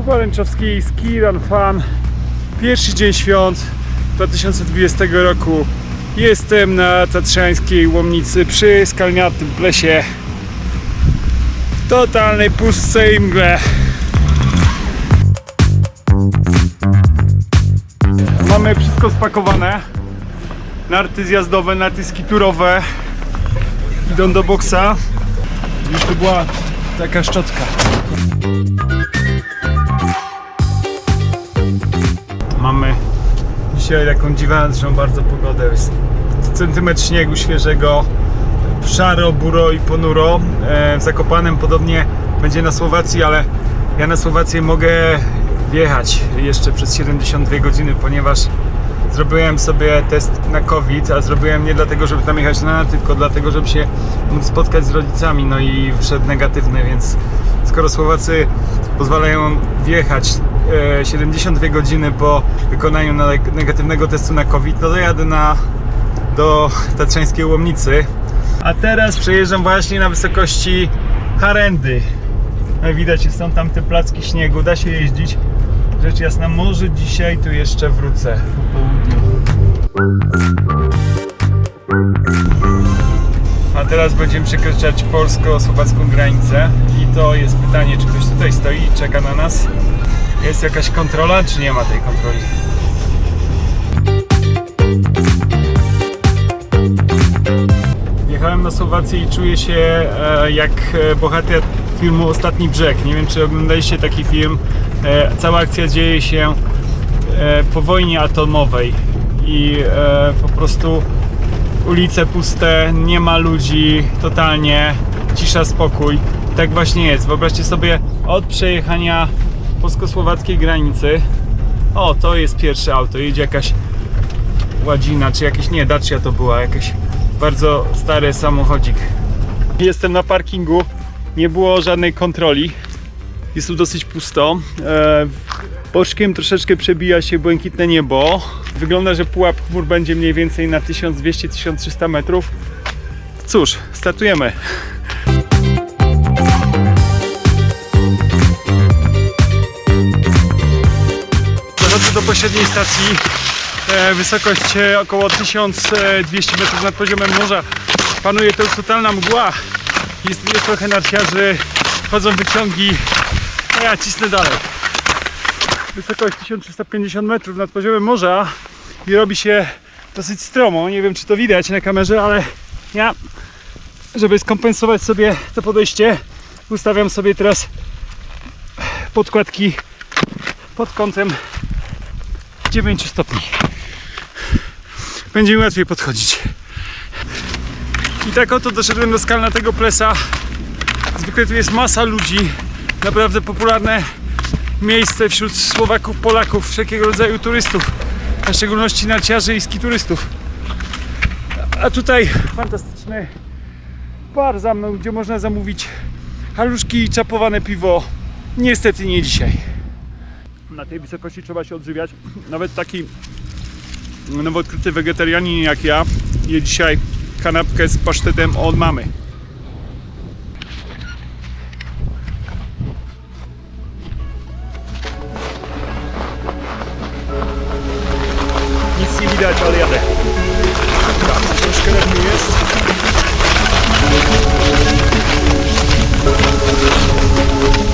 Kuba Ręczowski, Ski Run Fun. Pierwszy dzień świąt 2020 roku. Jestem na Tatrzańskiej Łomnicy przy skalniatym plesie. W totalnej pustce i mgle. Mamy wszystko spakowane. Narty zjazdowe, narty skiturowe. Idą do boksa. Już to była taka szczotka. Dzisiaj taką dziwaczną bardzo pogodę. Jest centymetr śniegu świeżego, szaro, buro i ponuro. E, W Zakopanem podobnie będzie na Słowacji, ale ja na Słowację mogę wjechać jeszcze przez 72 godziny, ponieważ zrobiłem sobie test na COVID, a zrobiłem nie dlatego, żeby tam jechać na tylko dlatego, żeby się móc spotkać z rodzicami, no i wszedł negatywny, więc skoro Słowacy pozwalają wjechać 72 godziny po wykonaniu na- negatywnego testu na COVID, no to jadę na, do Tatrzańskiej Łomnicy. A teraz przejeżdżam właśnie na wysokości Harendy. Jak widać, są tam te placki śniegu, da się jeździć. Rzecz jasna, może dzisiaj tu jeszcze wrócę po południu. A teraz będziemy przekraczać polsko-słowacką granicę i to jest pytanie, czy ktoś tutaj stoi i czeka na nas. Jest jakaś kontrola, czy nie ma tej kontroli? Jechałem na Słowację i czuję się e, jak e, bohater filmu Ostatni Brzeg. Nie wiem, czy oglądaliście taki film. E, cała akcja dzieje się e, po wojnie atomowej i e, po prostu ulice puste, nie ma ludzi, totalnie cisza, spokój. Tak właśnie jest. Wyobraźcie sobie od przejechania polsko-słowackiej granicy. O, to jest pierwsze auto. Jedzie jakaś ładzina, czy jakieś, nie, Dacia to była, jakiś bardzo stary samochodzik. Jestem na parkingu, nie było żadnej kontroli. Jest tu dosyć pusto. E, boczkiem troszeczkę przebija się błękitne niebo. Wygląda, że pułap chmur będzie mniej więcej na 1200-1300 metrów. Cóż, startujemy. Do pośredniej stacji. E, wysokość e, około 1200 metrów nad poziomem morza. Panuje tu totalna mgła. Jest, jest trochę narciarzy, chodzą wyciągi, a ja cisnę dalej. Wysokość 1350 metrów nad poziomem morza i robi się dosyć stromo. Nie wiem, czy to widać na kamerze, ale ja, żeby skompensować sobie to podejście, ustawiam sobie teraz podkładki pod kątem 9 stopni. Będzie mi łatwiej podchodzić. I tak oto doszedłem do skalnatego plesa. Zwykle tu jest masa ludzi. Naprawdę popularne miejsce wśród Słowaków, Polaków, wszelkiego rodzaju turystów. A w szczególności narciarzy i skiturystów. A tutaj fantastyczny bar za mną, gdzie można zamówić haluszki i czapowane piwo. Niestety nie dzisiaj. Na tej wysokości trzeba się odżywiać. Nawet taki nowo odkryty wegetarianin jak ja je dzisiaj kanapkę z pasztetem od mamy. Nic nie widać, ale jadę. Tak, troszkę lepiej jest. i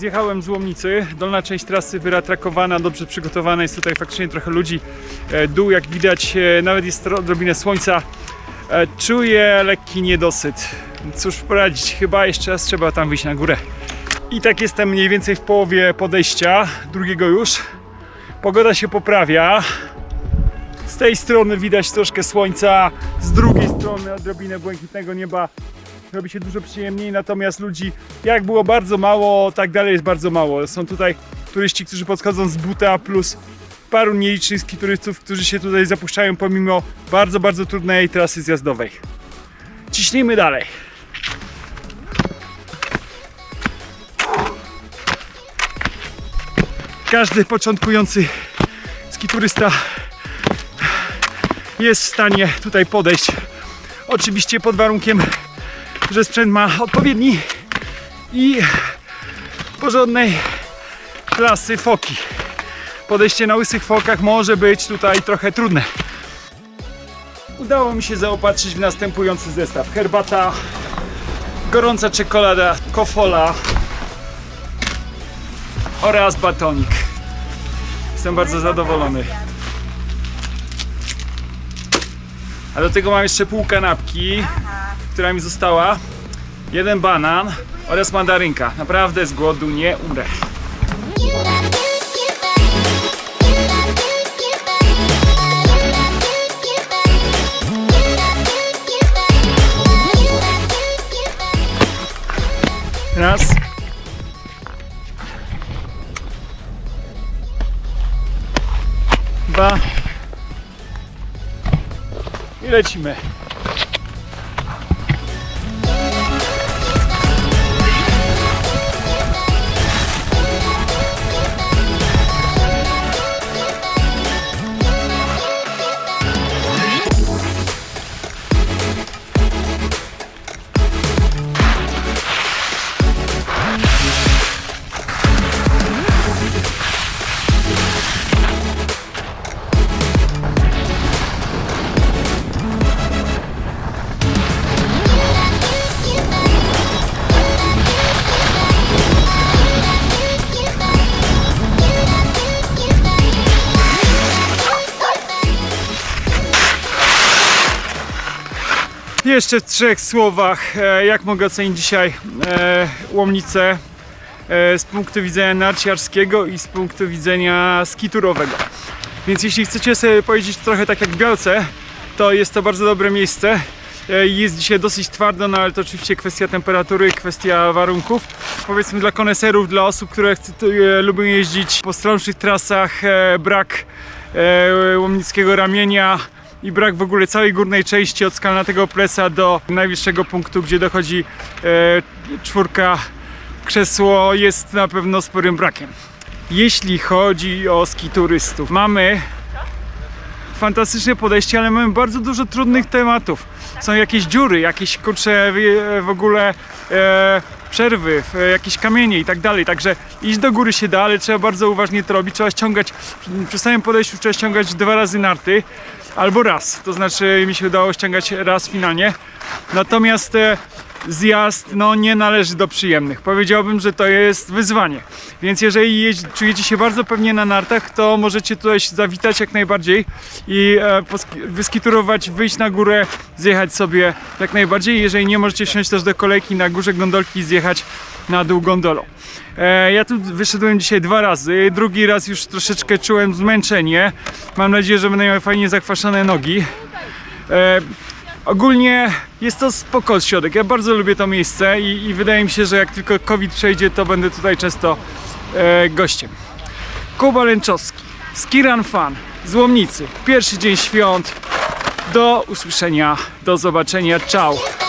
zjechałem z Łomnicy. Dolna część trasy wyratrakowana, dobrze przygotowana. Jest tutaj faktycznie trochę ludzi. E, Dół, jak widać, e, nawet jest odrobinę słońca. E, Czuję lekki niedosyt. Cóż poradzić, chyba jeszcze raz trzeba tam wyjść na górę. I tak jestem mniej więcej w połowie podejścia, drugiego już. Pogoda się poprawia. Z tej strony widać troszkę słońca, z drugiej strony odrobinę błękitnego nieba. Robi się dużo przyjemniej, natomiast ludzi jak było bardzo mało, tak dalej jest bardzo mało. Są tutaj turyści, którzy podchodzą z buta, plus paru nielicznych turystów, którzy się tutaj zapuszczają pomimo bardzo, bardzo trudnej trasy zjazdowej. Ciśnijmy dalej. Każdy początkujący skiturysta jest w stanie tutaj podejść. Oczywiście pod warunkiem, że sprzęt ma odpowiedni i porządnej klasy foki. Podejście na łysych fokach może być tutaj trochę trudne. Udało mi się zaopatrzyć w następujący zestaw. Herbata, gorąca czekolada, kofola oraz batonik. Jestem bardzo zadowolony. A do tego mam jeszcze pół kanapki, która mi została. Jeden banan oraz mandarynka. Naprawdę z głodu nie umrę. Raz. Dwa. I lecimy. Jeszcze w trzech słowach, e, jak mogę ocenić dzisiaj e, Łomnicę e, z punktu widzenia narciarskiego i z punktu widzenia skiturowego. Więc jeśli chcecie sobie powiedzieć trochę tak jak w Białce, to jest to bardzo dobre miejsce. Jest dzisiaj dosyć twardo, no ale to oczywiście kwestia temperatury, kwestia warunków. Powiedzmy dla koneserów, dla osób, które lubią jeździć po stromszych trasach, brak łomnickiego ramienia i brak w ogóle całej górnej części od skalnatego plesa do najwyższego punktu, gdzie dochodzi e, czwórka krzesło jest na pewno sporym brakiem. Jeśli chodzi o ski turystów, mamy fantastyczne podejście, ale mamy bardzo dużo trudnych tematów. Są jakieś dziury, jakieś kurcze w- w ogóle e, przerwy, w- jakieś kamienie i tak dalej. Także iść do góry się da, ale trzeba bardzo uważnie to robić. Trzeba ściągać, przy samym podejściu trzeba ściągać dwa razy narty, albo raz. To znaczy mi się udało ściągać raz finalnie. Natomiast e, zjazd no, nie należy do przyjemnych. Powiedziałbym, że to jest wyzwanie. Więc jeżeli czujecie się bardzo pewnie na nartach, to możecie tutaj zawitać jak najbardziej i e, wyskiturować, wyjść na górę, zjechać sobie jak najbardziej. Jeżeli nie, możecie wsiąść też do kolejki na górze gondolki i zjechać na dół gondolą. E, ja tu wyszedłem dzisiaj dwa razy. Drugi raz już troszeczkę czułem zmęczenie. Mam nadzieję, że będę miał fajnie zakwaszone nogi. E, ogólnie jest to spoko środek. Ja bardzo lubię to miejsce i, i wydaje mi się, że jak tylko COVID przejdzie, to będę tutaj często e, gościem. Kuba Lęczowski, Skiran Fan, z Łomnicy. Pierwszy dzień świąt. Do usłyszenia, do zobaczenia. Ciao.